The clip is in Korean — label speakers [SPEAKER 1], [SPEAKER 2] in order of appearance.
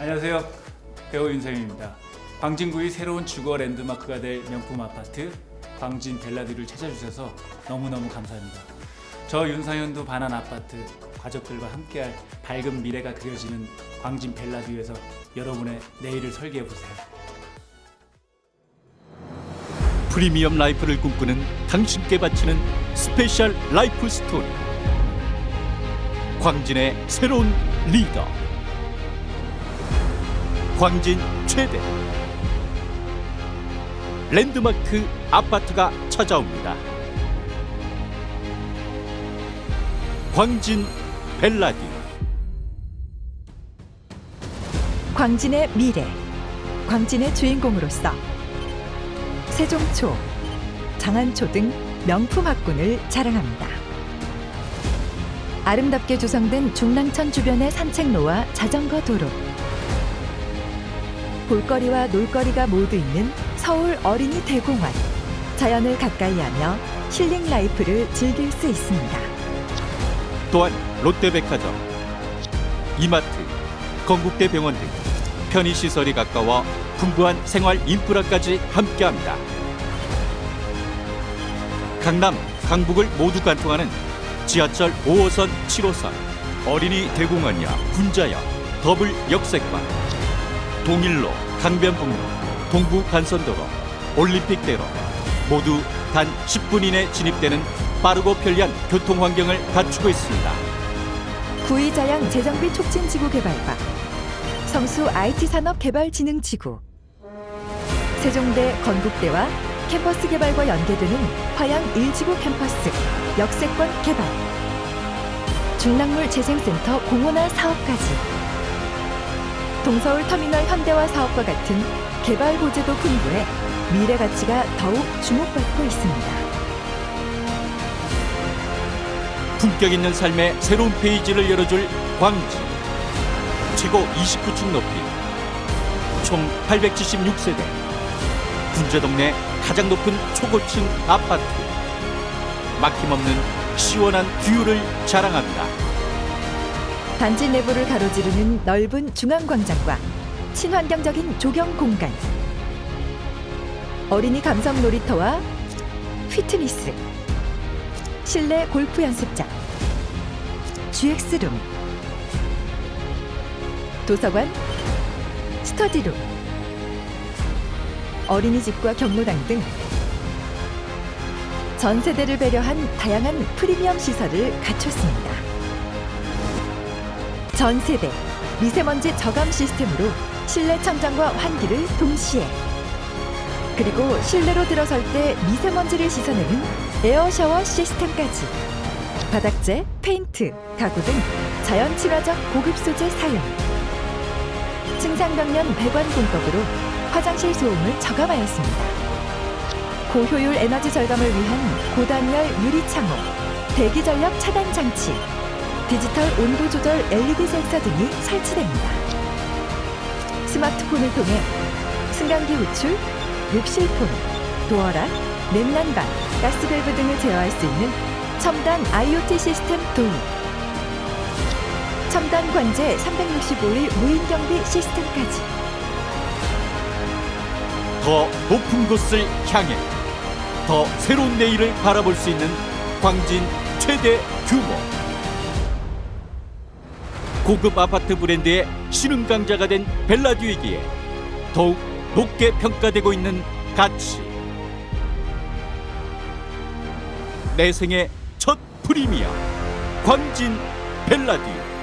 [SPEAKER 1] 안녕하세요. 배우 윤성입니다. 광진구의 새로운 주거 랜드마크가 될 명품 아파트 광진 벨라디를 찾아주셔서 너무너무 감사합니다. 저 윤상현도 반한 아파트 가족들과 함께할 밝은 미래가 그려지는 광진 벨라디에서 여러분의 내일을 설계해 보세요.
[SPEAKER 2] 프리미엄 라이프를 꿈꾸는 당신께 바치는 스페셜 라이프 스토리 광진의 새로운 리더 광진 최대. 랜드마크 아파트가 찾아옵니다. 광진 벨라디.
[SPEAKER 3] 광진의 미래, 광진의 주인공으로서 세종초, 장안초 등 명품 학군을 자랑합니다. 아름답게 조성된 중랑천 주변의 산책로와 자전거 도로, 볼거리와 놀거리가 모두 있는 서울 어린이 대공원, 자연을 가까이하며 힐링 라이프를 즐길 수 있습니다.
[SPEAKER 2] 또한 롯데백화점, 이마트, 건국대병원 등 편의시설이 가까워 풍부한 생활 인프라까지 함께합니다. 강남, 강북을 모두 관통하는 지하철 5호선, 7호선, 어린이 대공원이야 분자역, 더블 역세권, 동일로, 강변북로, 동부 간선도로, 올림픽대로 모두 단 10분 이내 진입되는 빠르고 편리한 교통 환경을 갖추고 있습니다.
[SPEAKER 3] 구이자양 재정비 촉진 지구 개발과 성수 IT산업 개발 진흥 지구 세종대 건국대와 캠퍼스 개발과 연계되는 화양 1지구 캠퍼스 역세권 개발 중랑물 재생센터 공원화 사업까지 동서울 터미널 현대화 사업과 같은 개발 호재도 풍부해 미래 가치가 더욱 주목받고 있습니다.
[SPEAKER 2] 품격 있는 삶의 새로운 페이지를 열어줄 광진 최고 29층 높이. 총 876세대. 군자동네 가장 높은 초고층 아파트. 막힘없는 시원한 뷰를 자랑합니다
[SPEAKER 3] 단지 내부를 가로지르는 넓은 중앙광장과 친환경적인 조경 공간. 어린이 감성 놀이터와 피트니스. 실내 골프 연습장. GX룸. 도서관. 스터디룸. 어린이집과 경로당 등 전 세대를 배려한 다양한 프리미엄 시설을 갖췄습니다. 전 세대 미세먼지 저감 시스템으로 실내 천장과 환기를 동시에. 그리고 실내로 들어설 때 미세먼지를 씻어내는 에어 샤워 시스템까지. 바닥재, 페인트, 가구 등 자연 친화적 고급 소재 사용. 층상벽면 배관 공법으로 화장실 소음을 저감하였습니다. 고효율 에너지 절감을 위한 고단열 유리 창호, 대기 전력 차단 장치, 디지털 온도 조절 LED 센서 등이 설치됩니다. 스마트폰을 통해 승강기 호출, 욕실폰, 도어락, 냉난방, 가스밸브 등을 제어할 수 있는 첨단 IoT 시스템 도입. 첨단 관제 365일 무인 경비 시스템까지
[SPEAKER 2] 더 높은 곳을 향해 더 새로운 내일을 바라볼 수 있는 광진 최대 규모 고급 아파트 브랜드의 신흥 강자가 된 벨라듀이기에 더욱 높게 평가되고 있는 가치. 내 생의 첫 프리미엄 광진 벨라듀